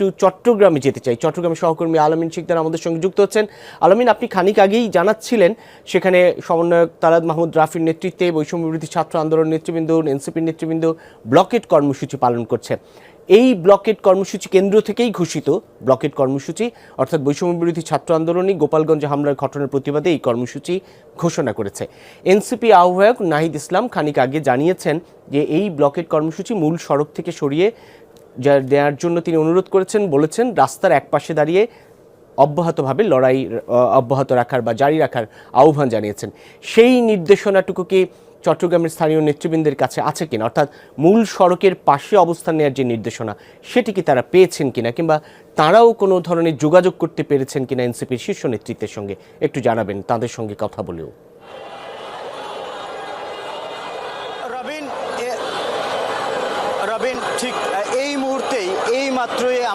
একটু চট্টগ্রামে যেতে চাই। চট্টগ্রামের সহকর্মী আলমিন শিকদার আমাদের সঙ্গে যুক্ত হচ্ছেন। আলমিন, আপনি খানিক আগেই জানাচ্ছিলেন, সেখানে সমন্বয়ক তালাদ মাহমুদ রাফির নেতৃত্বে বৈষম্য বিরোধী ছাত্র আন্দোলন নেতৃবৃন্দ, এনসিপির নেতৃবৃন্দ ব্লকেট কর্মসূচি পালন করছে। এই ব্লকেট কর্মসূচি কেন্দ্র থেকেই ঘোষিত ব্লকেট কর্মসূচি, অর্থাৎ বৈষম্য বিরোধী ছাত্র আন্দোলনই গোপালগঞ্জে হামলার ঘটনার প্রতিবাদে এই কর্মসূচি ঘোষণা করেছে। এনসিপি আহ্বায়ক নাহিদ ইসলাম খানিক আগে জানিয়েছেন যে, এই ব্লকেট কর্মসূচি মূল সড়ক থেকে সরিয়ে যা দেওয়ার জন্য তিনি অনুরোধ করেছেন, বলেছেন, রাস্তার একপাশে দাঁড়িয়ে অব্যাহতভাবে লড়াই অব্যাহত রাখার বা জারি রাখার আহ্বান জানিয়েছেন। সেই নির্দেশনাটুকু কি চট্টগ্রামের স্থানীয় নেতৃবৃন্দের কাছে আছে কিনা? অর্থাৎ মূল সড়কের পাশে অবস্থান নেওয়ার যে নির্দেশনা, সেটি কি তারা পেয়েছেন কিনা? কিংবা তারাও কোনো ধরনের যোগাযোগ করতে পেরেছেন কিনা এনসিপির শীর্ষ নেতৃত্বের সঙ্গে? একটু জানাবেন, তাদের সঙ্গে কথা বলেও। রবিন ঠিক এই মুহূর্তেই এই মাত্রই